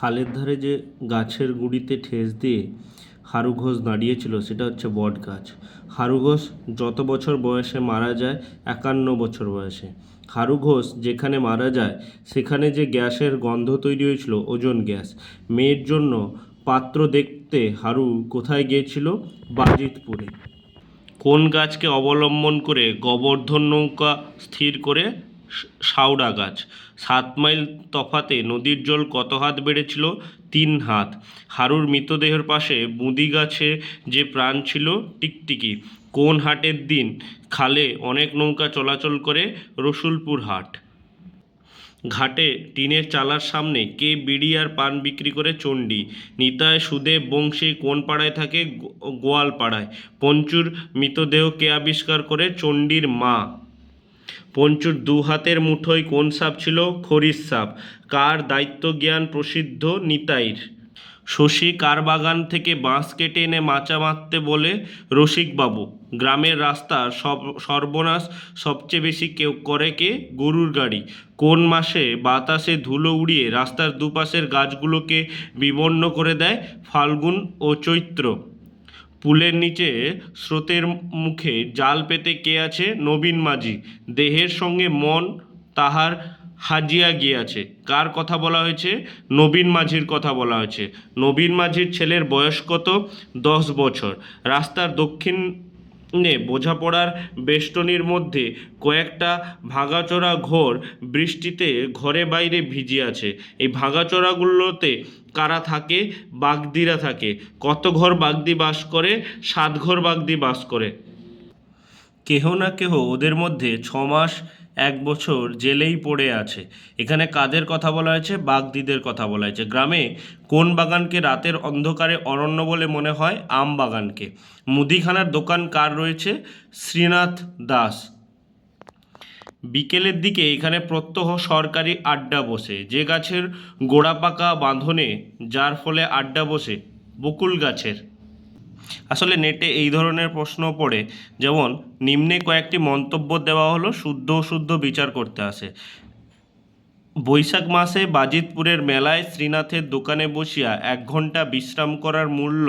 খালের ধারে যে গাছের গুঁড়িতে ঠেস দিয়ে হারু ঘোষ দাঁড়িয়েছিল, সেটা হচ্ছে বট গাছ। হারু ঘোষ যত বছর বয়সে মারা যায়, একান্ন বছর বয়সে। হারু ঘোষ যেখানে মারা যায়, সেখানে যে গ্যাসের গন্ধ তৈরি হয়েছিল, ওজন গ্যাস। মেয়ের জন্য পাত্র দেখতে হারু কোথায় গিয়েছিল? বাজিতপুরে। কোন গাছকে অবলম্বন করে গোবর্ধন নৌকা স্থির করে শাওড়া গাছ। সাত মাইল তফাতে নদীর জল কত হাত বেড়েছিল? তিন হাত। হারুর মৃতদেহের পাশে বুঁদি গাছে যে প্রাণ ছিল, টিকটিকি। কোন হাটের দিন খালে অনেক নৌকা চলাচল করে? রসুলপুর হাট। ঘাটে টিনের চালার সামনে কে বিড়ি আর পান বিক্রি করে চণ্ডী? নিতায় সুদেব বংশী কোন পাড়ায় থাকে? গোয়াল পাড়ায়। পঞ্চুর মৃতদেহ কে আবিষ্কার করে? চণ্ডীর মা। পঞ্চুর দু হাতের মুঠোয় কোন সাপ ছিল? খরিস সাপ। কার দায়িত্ব জ্ঞান প্রসিদ্ধ? নিতাইর। শশী কার বাগান থেকে বাঁশ কেটে এনে মাচা মারতে বলে? রসিকবাবু। গ্রামের রাস্তার সব, সর্বনাশ। সবচেয়ে বেশি কেউ করে কে? গরুর গাড়ি। কোন মাসে বাতাসে ধুলো উড়িয়ে রাস্তার দুপাশের গাছগুলোকে বিবর্ণ করে দেয়? ফাল্গুন ও চৈত্র। পুলের নিচে স্রোতের মুখে জাল পেতে কে আছে? নবীন মাঝি। দেহের সঙ্গে মন তাহার হাজিয়া গিয়াছে। কার কথা বলা হয়েছে? নবীন মাঝির কথা বলা হয়েছে। নবীন মাঝির ছেলের বয়স কত? দশ বছর। রাস্তার দক্ষিণে বোঝাপড়ার বেষ্টনীর মধ্যে কয়েকটা ভাঙাচোরা ঘর বৃষ্টিতে ঘরে বাইরে ভিজিয়াছে। এই ভাঙাচোরাগুলোতে কারা থাকে? বাগদিরা থাকে। কত ঘর বাগদি বাস করে? সাত ঘর বাগদি বাস করে। কেহ না কেহ ওদের মধ্যে ছ মাস এক বছর জেলেই পড়ে আছে। এখানে কাদের কথা বলা হয়েছে? বাগদিদের কথা বলা হয়েছে। গ্রামে কোন বাগানকে রাতের অন্ধকারে অরণ্য বলে মনে হয়? আম বাগানকে। মুদিখানার দোকান কার রয়েছে? শ্রীনাথ দাস। বিকেলের দিকে এখানে প্রত্যহ সরকারি আড্ডা বসে। যে গাছের গোড়া পাকা বাঁধনে, যার ফলে আড্ডা বসে, বকুল গাছের। আসলে নেটে এই ধরনের প্রশ্ন পড়ে, যেমন, নিম্নে কয়েকটি মন্তব্য দেওয়া হলো, শুদ্ধ অশুদ্ধ বিচার করতে আসে বৈশাখ মাসে বাজিতপুরের মেলায় শ্রীনাথের দোকানে বসিয়া এক ঘণ্টা বিশ্রাম করার মূল্য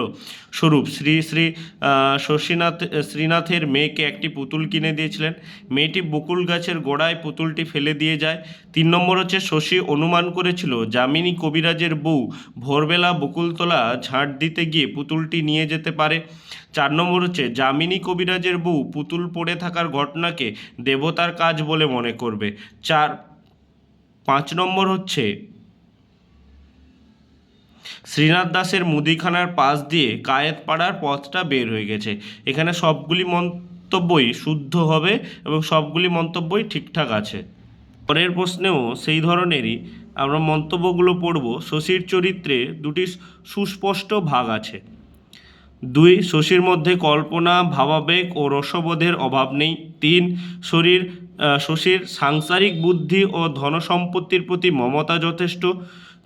স্বরূপ শ্রী শ্রী শশীনাথ, শ্রীনাথের মেয়েকে একটি পুতুল কিনে দিয়েছিলেন। মেয়েটি বকুল গাছের গোড়ায় পুতুলটি ফেলে দিয়ে যায়। তিন নম্বর হচ্ছে শশী অনুমান করেছিল, যামিনী কবিরাজের বউ ভোরবেলা বকুলতলা ঝাঁট দিতে গিয়ে পুতুলটি নিয়ে যেতে পারে। চার নম্বর হচ্ছে, যামিনী কবিরাজের বউ পুতুল পড়ে থাকার ঘটনাকে দেবতার কাজ বলে মনে করবে। চার পাঁচ নম্বর হচ্ছে, শ্রীনাথ দাসের মুদিখানার পাশ দিয়ে কায়েত পাড়ার পথটা বের হয়ে গেছে। এখানে সবগুলি মন্তব্যই শুদ্ধ হবে এবং সবগুলি মন্তব্যই ঠিকঠাক আছে। পরের প্রশ্নেও সেই ধরনেরই আমরা মন্তব্যগুলো পড়ব। শশীর চরিত্রে দুটি সুস্পষ্ট ভাগ আছে। দুই, শশীর মধ্যে কল্পনা, ভাবাবেগ ও রসবোধের অভাব নেই। তিন, শরীর শশীর সাংসারিক বুদ্ধি ও ধনসম্পত্তির প্রতি মমতা যথেষ্ট।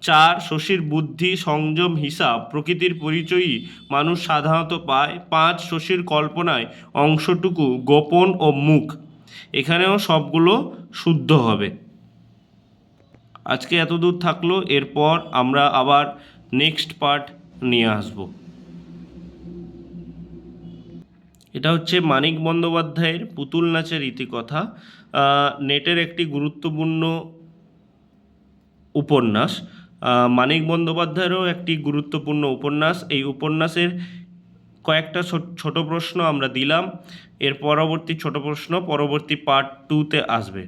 চার, শশীর বুদ্ধি, সংযম, হিসাব প্রকৃতির পরিচয়ই মানুষ সাধারণত পায়। পাঁচ, শশীর কল্পনায় অংশটুকু গোপন ও মুখ। এখানেও সবগুলো শুদ্ধ হবে। আজকে এতদূর থাকল, এরপর আমরা আবার নেক্সট পার্ট নিয়ে আসব। এটা হচ্ছে মানিক বন্দ্যোপাধ্যায়ের পুতুল নাচের ইতিকথা নেটের একটি গুরুত্বপূর্ণ উপন্যাস। মানিক বন্দ্যোপাধ্যায়েরও একটি গুরুত্বপূর্ণ উপন্যাস। এই উপন্যাসের কয়েকটা ছোট প্রশ্ন আমরা দিলাম। এর পরবর্তী ছোট প্রশ্ন, পরবর্তী পার্ট টুতে আসবে।